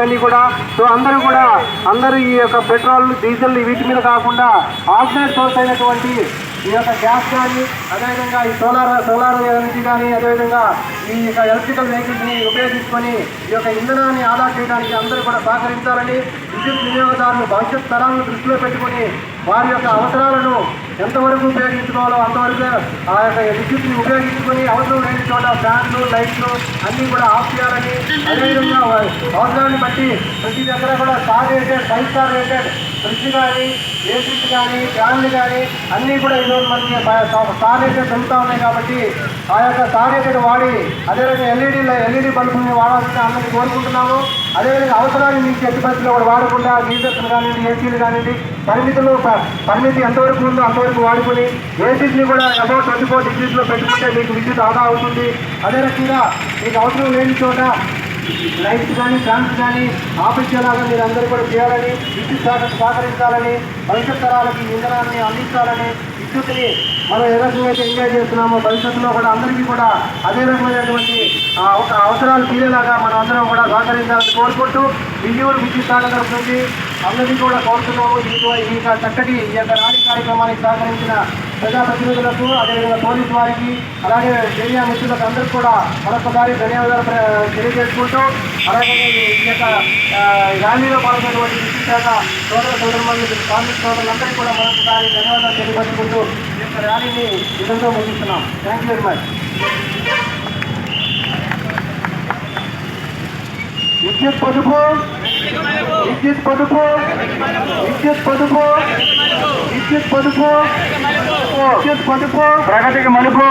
Vehicles కూడా so అందరూ కూడా అందరూ ఈ యొక్క పెట్రోల్ డీజిల్ వీటి మీద కాకుండా ఆల్టర్నేట్ సోర్స్ అయినటువంటి ఈ యొక్క గ్యాస్ కానీ అదేవిధంగా ఈ సోలార్ సోలార్ ఎనర్జీ కానీ అదేవిధంగా ఈ యొక్క ఎలక్ట్రికల్ వెహికల్స్ని ఉపయోగించుకొని ఈ యొక్క ఇంధనాన్ని ఆదా చేయడానికి అందరూ కూడా సహకరించాలని విద్యుత్ వినియోగదారులు భవిష్యత్ తరాలను దృష్టిలో పెట్టుకొని వారి యొక్క అవసరాలను ఎంతవరకు ఉపయోగించుకోవాలో అంతవరకు ఆ యొక్క విద్యుత్ని ఉపయోగించుకొని అవసరం లేని చోట ఫ్యాన్లు లైట్లు అన్నీ కూడా ఆఫ్ చేయాలని అదేవిధంగా అవసరాన్ని బట్టి ప్రతి దగ్గర కూడా star rated five star rated fridge కానీ ఏసీస్ కానీ ఫ్యాన్లు కానీ అన్నీ కూడా ఈరోజు మనకి స్టార్ రేటెడ్ పెరుగుతూ ఉన్నాయి కాబట్టి ఆ యొక్క స్టార్ వాడి అదేవిధంగా ఎల్ఈడి ఎల్ఈడి బల్బుని వాడాల్సిన అందరినీ కోరుకుంటున్నాము. అదేవిధంగా అవసరాన్ని మీకు ఎట్టి పరిస్థితుల్లో కూడా వాడకుండా గీజర్స్ కానివ్వండి ఏసీలు కానివ్వండి పరిమితులు పరిమితి ఎంతవరకు ఉందో అంతవరకు వాడుకొని ఏసీస్ని కూడా అబౌట్ ట్వంటీ ఫోర్ డిగ్రీస్లో పెట్టుకుంటే మీకు విద్యుత్ ఆదా అవుతుంది. అదే రకంగా మీకు అవసరం లేని చోట లైట్స్ కానీ ఫ్యాన్స్ కానీ ఆపించేలాగా మీరు అందరూ కూడా చేయాలని విద్యుత్ శాఖ సహకరించాలని భవిష్యత్ తరాలకి ఇంధనాన్ని అందించాలని విద్యుత్ని మనం ఏ రకంగా ఎంజాయ్ చేస్తున్నామో భవిష్యత్తులో కూడా అందరికీ కూడా అదే రకమైనటువంటి ఒక అవసరాలు తీరేలాగా మనం అందరం కూడా సహకరించాలని కోరుకుంటూ విజయవాడ విద్యుత్ శాఖ తరఫు నుంచి అందరికీ కూడా కోరుతున్నాము. ఈ యొక్క చక్కటి ఈ యొక్క రాణి కార్యక్రమానికి సహకరించిన ప్రజాప్రతినిధులకు అదేవిధంగా పోలీసు వారికి అలాగే మీడియా మిత్రులకు అందరికీ కూడా మరొకసారి ధన్యవాదాలు తెలియజేసుకుంటూ అలాగే ఈ యొక్క ఆ, ర్యాలీలో పాల్గొన్నటువంటి విద్యుత్ శాఖ సోదర సోదరులు కార్మిక సోదరులందరికీ కూడా మరొకసారి ధన్యవాదాలు తెలియపరుచుకుంటూ ఈ యొక్క ర్యాలీని విధంగా ముగిస్తున్నాం. థ్యాంక్ యూ వెరీ మచ్ విద్యుత్ పొదుపు విద్యుత్ పొదుపు విద్యుత్ పొదుపు విద్యుత్ పొదుపు పొదుపు ప్రగతికి మలుపు.